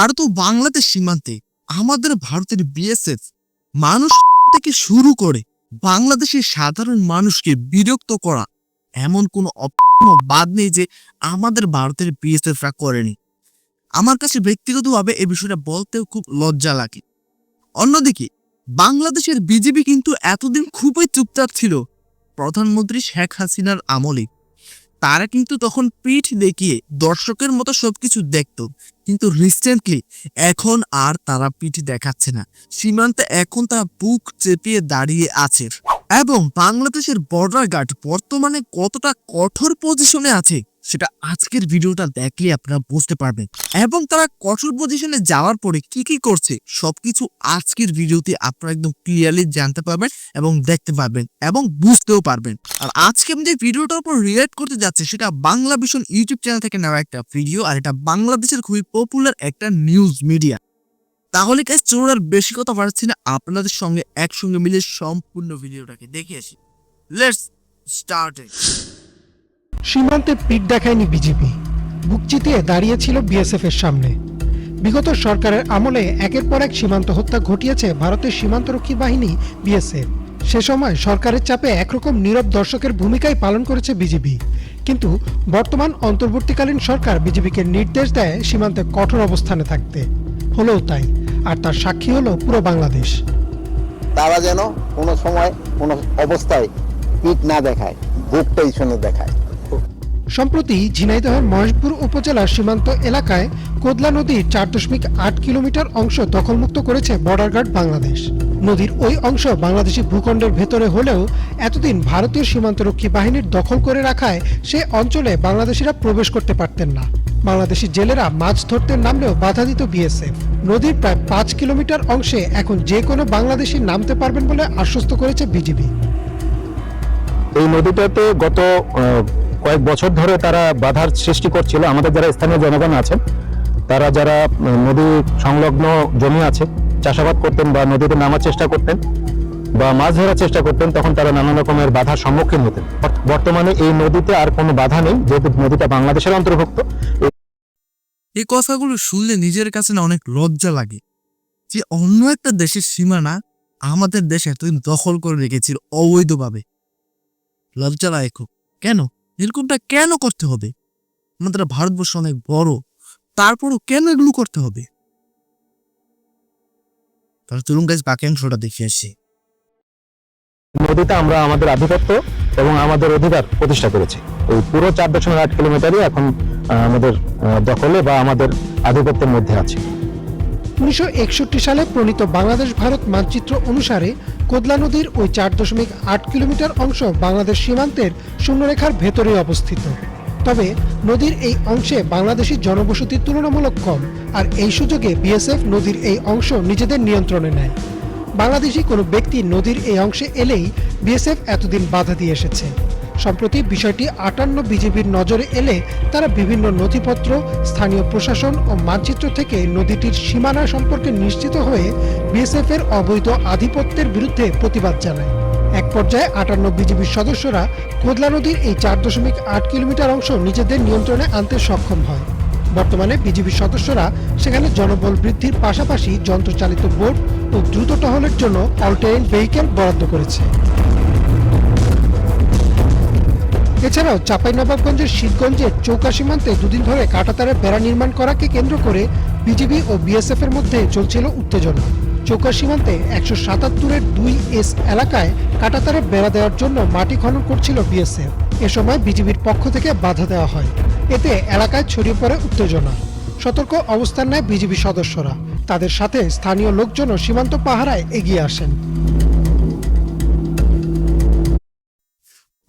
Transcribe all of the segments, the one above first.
ভারত ও বাংলাদেশ সীমান্তে আমাদের ভারতের বিএসএফ মানুষ থেকে শুরু করে বাংলাদেশের সাধারণ মানুষকে বিরক্ত করা এমন কোনো বাদ নেই যে আমাদের ভারতের বিএসএফরা করেনি। আমার কাছে ব্যক্তিগতভাবে এ বিষয়টা বলতেও খুব লজ্জা লাগে। অন্যদিকে, বাংলাদেশের বিজেপি কিন্তু এতদিন খুবই চুপচাপ ছিল। প্রধানমন্ত্রী শেখ হাসিনার আমলে তারা কিন্তু তখন পিঠ দেখিয়ে দর্শকের মতো সবকিছু দেখত। কিন্তু রিসেন্টলি এখন আর তারা পিঠ দেখাচ্ছে না। সীমান্তে এখন তারা বুক চেপিয়ে দাঁড়িয়ে আছে। এবং বাংলাদেশের বর্ডার গার্ড বর্তমানে কতটা কঠোর পজিশনে আছে সেটা আজকের ভিডিওটা দেখলে আপনারা বুঝতে পারবেন। এবং তারা কঠোর পজিশনে যাওয়ার পরে কি কি করছে, সবকিছু আজকের ভিডিওতে আপনারা একদম ক্লিয়ারলি জানতে পারবেন এবং দেখতে পারবেন এবং বুঝতেও পারবেন। আর আজকে আমি যে ভিডিওটার উপর রিলেট করতে যাচ্ছি, সেটা বাংলা ভীষণ ইউটিউব চ্যানেল থেকে নেওয়া একটা ভিডিও আর এটা বাংলাদেশের খুবই পপুলার একটা নিউজ মিডিয়া তাহলে কাজ চলুন আর বেশি কথা বাড়াচ্ছি না, আপনাদের সঙ্গে একসঙ্গে মিলে সম্পূর্ণ ভিডিওটাকে দেখে আসি। লেটস স্টার্ট সীমান্তে পিঠ দেখায়নি বিজেপি। বুক চিতিয়ে দাঁড়িয়েছিল বিএসএফ এর সামনে। বিগত সরকারের আমলে একের পর এক সীমান্ত হত্যা ঘটিয়েছে ভারতের সীমান্তরক্ষী বাহিনী বিএসএফ। সে সময় সরকারের চাপে একরকম নীরব দর্শকের ভূমিকাই পালন করেছে বিজেপি। কিন্তু বর্তমান অন্তর্বর্তীকালীন সরকার বিজেপিকে নির্দেশ দেয় সীমান্তে কঠোর অবস্থানে থাকতে। হলেও তাই, আর তার সাক্ষী হলো পুরো বাংলাদেশ। তারা যেন কোনো সময় কোনো অবস্থায় পিঠ না দেখায় বুক পেছনে দেখায়। সম্প্রতি ঝিনাইদহের মহেশপুর উপজেলার সীমান্ত এলাকায় কোদলা নদীর চার দশমিক আট কিলোমিটার অংশ দখলমুক্ত করেছে বর্ডার গার্ড বাংলাদেশ। নদীর ওই অংশ বাংলাদেশি ভূখণ্ডের ভেতরে হলেও এতদিন ভারতীয় সীমান্তরক্ষী বাহিনীর দখল করে রাখায় সে অঞ্চলে বাংলাদেশিরা প্রবেশ করতে পারতেন না। বাংলাদেশি জেলেরা মাছ ধরতে নামলেও বাধা দিত বিএসএফ। নদীর প্রায় পাঁচ কিলোমিটার অংশে এখন যে কোনো বাংলাদেশি নামতে পারবেন বলে আশ্বস্ত করেছে বিজিবি। এই নদীটাতে গত কয়েক বছর ধরে তারা বাধার সৃষ্টি করছিল। আমাদের যারা স্থানীয় জনগণ আছেন, তারা যারা নদী সংলগ্ন জমি আছে, চাষাবাদ করতেন বা নদীতে নামার চেষ্টা করতেন বা মাছ ধরার চেষ্টা করতেন, তখন তারা নানা রকমের বাধার সম্মুখীন হতেন। বর্তমানে এই নদীতে আর কোনো বাধা নেই, যেহেতু নদীটা বাংলাদেশের অন্তর্ভুক্ত। এই কথাগুলো শুনলে নিজের কাছে না অনেক লজ্জা লাগে যে অন্য একটা দেশের সীমানা আমাদের দেশ এতদিন দখল করে রেখেছিল অবৈধভাবে। লজ্জা লাগে খুব। কেন? এরকমটা কেন করতে হবে? আমাদের ভারতবর্ষ অনেক বড় তারপরও কেন এগুলো করতে হবে? তাহলে চলুন গাছ বাকি অংশটা দেখে আসি। নদীতে আমরা আমাদের আধিপত্য এবং আমাদের অধিকার প্রতিষ্ঠা করেছি। এই পুরো চার দশমিক আট কিলোমিটারই এখন আহ, আমাদের আহ, দখলে বা আমাদের আধিপত্যের মধ্যে আছে। উনিশশো একষট্টি সালে প্রণীত বাংলাদেশ ভারত মানচিত্র অনুসারে কোদলা নদীর ওই চার দশমিক আট কিলোমিটার অংশ বাংলাদেশ সীমান্তের শূন্যরেখার ভেতরে অবস্থিত। তবে নদীর এই অংশে বাংলাদেশি জনবসতি তুলনামূলক কম আর এই সুযোগে বিএসএফ নদীর এই অংশ নিজেদের নিয়ন্ত্রণে নেয়। বাংলাদেশি কোনো ব্যক্তি নদীর এই অংশে এলেই বিএসএফ এতদিন বাধা দিয়ে এসেছে। সম্প্রতি বিষয়টি আটান্ন বিজেপির নজরে এলে তারা বিভিন্ন নথিপত্র, স্থানীয় প্রশাসন ও মানচিত্র থেকে নদীটির সীমানা সম্পর্কে নিশ্চিত হয়ে বিএসএফ এর অবৈধ আধিপত্যের বিরুদ্ধে প্রতিবাদ জানায়। এক পর্যায়ে আটান্ন বিজেপির সদস্যরা কোদলা নদীর এই চার দশমিক আট কিলোমিটার অংশ নিজেদের নিয়ন্ত্রণে আনতে সক্ষম হয়। বর্তমানে বিজেপির সদস্যরা সেখানে জনবল বৃদ্ধির পাশাপাশি যন্ত্রচালিত বোট ও দ্রুত টহলের জন্য অল্টারেন ভেহিকেল বরাদ্দ করেছে। এছাড়াও চাঁপাইনবাবগঞ্জের শীতগঞ্জের চৌকা সীমান্তে দুদিন ধরে কাটাতারে বেড়া নির্মাণ করাকে কেন্দ্র করে বিজিবি ও বিএসএফ এর মধ্যে চলছিল উত্তেজনা। চৌকা সীমান্তে একশো সাতাত্তরের দুই এস এলাকায় কাটাতারে বেড়া দেওয়ার জন্য মাটি খনন করছিল বিএসএফ। এ সময় বিজিবির পক্ষ থেকে বাধা দেওয়া হয়। এতে এলাকায় ছড়িয়ে পড়ে উত্তেজনা। সতর্ক অবস্থান নেয় বিজিবি সদস্যরা। তাদের সাথে স্থানীয় লোকজনও সীমান্ত পাহারায় এগিয়ে আসেন।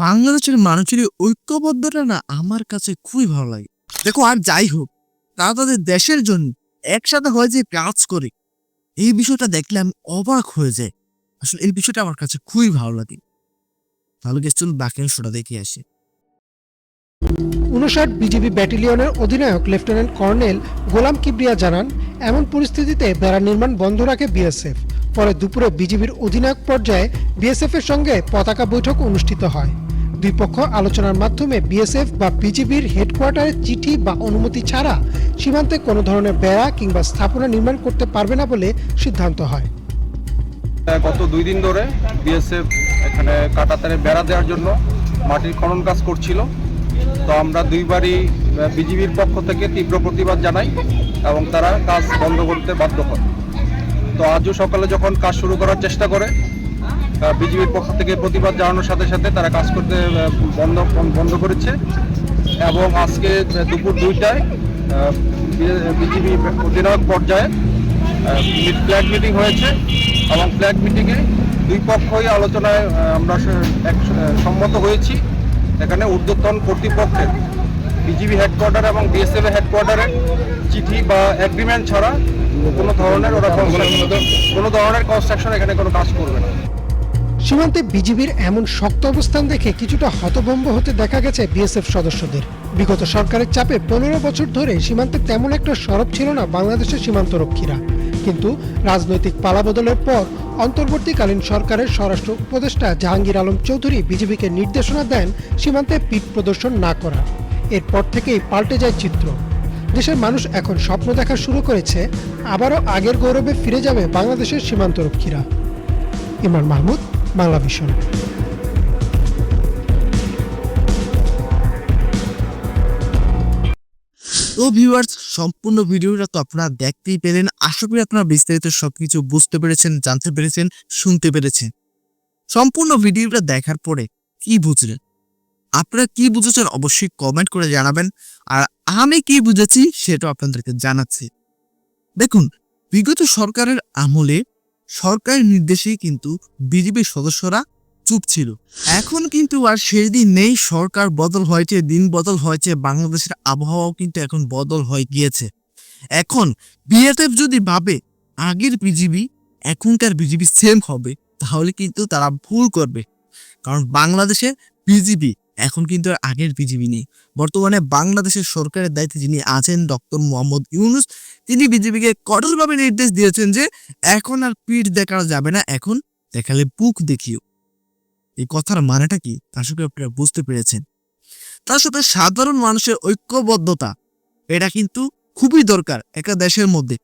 বাংলাদেশের মানুষের ঐক্যবদ্ধটা না আমার কাছে খুবই ভালো লাগে। দেখো, আর যাই হোক, তারা তাদের দেশের জন্য একসাথে হয়ে যে কাজ করে। এই বিষয়টা দেখলে আমি অবাক হয়ে যাই। আসলে এই বিষয়টা আমার কাছে খুবই ভালো লাগে। তাহলে গেছে চলুন বাকি অংশটা দেখে আসি। উনষাট বিজিবি ব্যাটালিয়নের অধিনায়ক লেফটেন্যান্ট কর্নেল গোলাম কিবরিয়া জানান, এমন পরিস্থিতিতে বেড়া নির্মাণ বন্ধ রাখে বিএসএফ। পরে দুপুরে বিজিবির অধিনায়ক পর্যায়ে বিএসএফ এর সঙ্গে পতাকা বৈঠক অনুষ্ঠিত হয়। দুই পক্ষ আলোচনার মাধ্যমে বিএসএফ বা বিজিবির হেডকোয়ার্টারে চিঠি বা অনুমতি ছাড়া সীমান্তে কোনো ধরনের বেড়া কিংবা স্থাপনা নির্মাণ করতে পারবে না বলে সিদ্ধান্ত হয়। গত দুই দিন ধরে বিএসএফ এখানে কাটাতারে বেড়া দেওয়ার জন্য মাটির খনন কাজ করছিল। তো আমরা দুইবারই বিজিবির পক্ষ থেকে তীব্র প্রতিবাদ জানাই এবং তারা কাজ বন্ধ করতে বাধ্য হয়। তো আজও সকালে যখন কাজ শুরু করার চেষ্টা করে বিজিবির পক্ষ থেকে প্রতিবাদ জানানোর সাথে সাথে তারা কাজ করতে বন্ধ বন্ধ করেছে। এবং আজকে দুপুর দুইটায় বিজিবি অধিনায়ক পর্যায়ে ফ্ল্যাগ মিটিং হয়েছে। এবং ফ্ল্যাগ মিটিংয়ে দুই পক্ষই আলোচনায় আমরা এক- সম্মত হয়েছি। এখানে ঊর্ধ্বতন কর্তৃপক্ষের বিজিবি হেডকোয়ার্টার এবং বিএসএফ হেডকোয়ার্টারে চিঠি বা এগ্রিমেন্ট ছাড়া কোনো ধরনের ওরা কোনো ধরনের কনস্ট্রাকশন এখানে কোনো কাজ করবে না। সীমান্তে বিজিবির এমন শক্ত অবস্থান দেখে কিছুটা হতভম্ব হতে দেখা গেছে বিএসএফ সদস্যদের। বিগত সরকারের চাপে পনেরো বছর ধরে সীমান্তে তেমন একটা সরব ছিল না বাংলাদেশের সীমান্তরক্ষীরা। কিন্তু রাজনৈতিক পালাবদলের পর অন্তর্বর্তীকালীন সরকারের স্বরাষ্ট্র উপদেষ্টা জাহাঙ্গীর আলম চৌধুরী বিজিবিকে নির্দেশনা দেন সীমান্তে পিঠ প্রদর্শন না করা এরপর থেকেই পাল্টে যায় চিত্র। দেশের মানুষ এখন স্বপ্ন দেখা শুরু করেছে, আবারও আগের গৌরবে ফিরে যাবে বাংলাদেশের সীমান্তরক্ষীরা। ইমরান মাহমুদ বাংলা ভিশন তো ভিউয়ার্স সম্পূর্ণ ভিডিওটা তো আপনারা দেখতেই পেলেন। আশা করি আপনারা বিস্তারিত সবকিছু বুঝতে পেরেছেন, জানতে পেরেছেন, শুনতে পেরেছেন। সম্পূর্ণ ভিডিওটা দেখার পরে কি বুঝলেন? আপনারা কি বুঝেছেন অবশ্যই কমেন্ট করে জানাবেন। আর আমি কি বুঝেছি সেটা আপনাদেরকে জানাচ্ছি। দেখুন, বিগত সরকারের আমলে সরকারের নির্দেশেই কিন্তু বিজেপির সদস্যরা চুপ ছিল। এখন কিন্তু আর সেই দিন নেই, সরকার বদল হয়েছে, দিন বদল হয়েছে, বাংলাদেশের আবহাওয়াও কিন্তু এখন বদল হয়ে গিয়েছে। এখন বিএসএফ যদি ভাবে আগের বিজিবি এখনকার বিজিবি সেম হবে, তাহলে কিন্তু তারা ভুল করবে। কারণ বাংলাদেশে বিজিবি এখন কিন্তু আর আগের বিজিবি নেই। বর্তমানে বাংলাদেশের সরকারের দায়িত্বে যিনি আছেন ডক্টর মোহাম্মদ ইউনুস, তিনি বিজেপিকে কঠোরভাবে নির্দেশ দিয়েছেন যে এখন আর পিঠ দেখানো যাবে না, এখন দেখালে বুক দেখিও। এই কথার মানেটা কি? আশা করি আপনারা বুঝতে পেরেছেন। তার সাথে সাধারণ মানুষের ঐক্যবদ্ধতা, এটা কিন্তু খুবই দরকার একটা দেশের মধ্যে।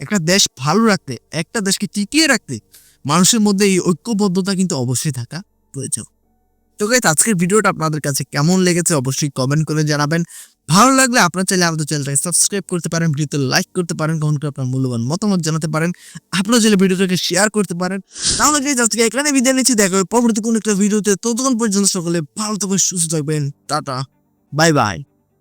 একটা দেশ ভালো রাখতে, একটা দেশকে টিকিয়ে রাখতে মানুষের মধ্যে এই ঐক্যবদ্ধতা কিন্তু অবশ্যই থাকা প্রয়োজন। তো গাইজ আজকের ভিডিওটা আপনাদের কাছে কেমন লেগেছে অবশ্যই কমেন্ট করে জানাবেন। ভালো লাগলে আপনার চাইলে আমাদের চ্যানেলটাকে সাবস্ক্রাইব করতে পারেন, ভিডিওতে লাইক করতে পারেন, কমেন্ট করে আপনার মূল্যবান মতামত জানাতে পারেন। আপনার চাইলে ভিডিওটাকে শেয়ার করতে পারেন। তাহলে গাইজ আজকে এখানে বিদায় নিচ্ছি। দেখা হবে পরবর্তী কোনো একটা ভিডিওতে। ততক্ষণ পর্যন্ত সকলে ভালো থাকবেন, সুস্থ থাকবেন। টাটা। Bye bye.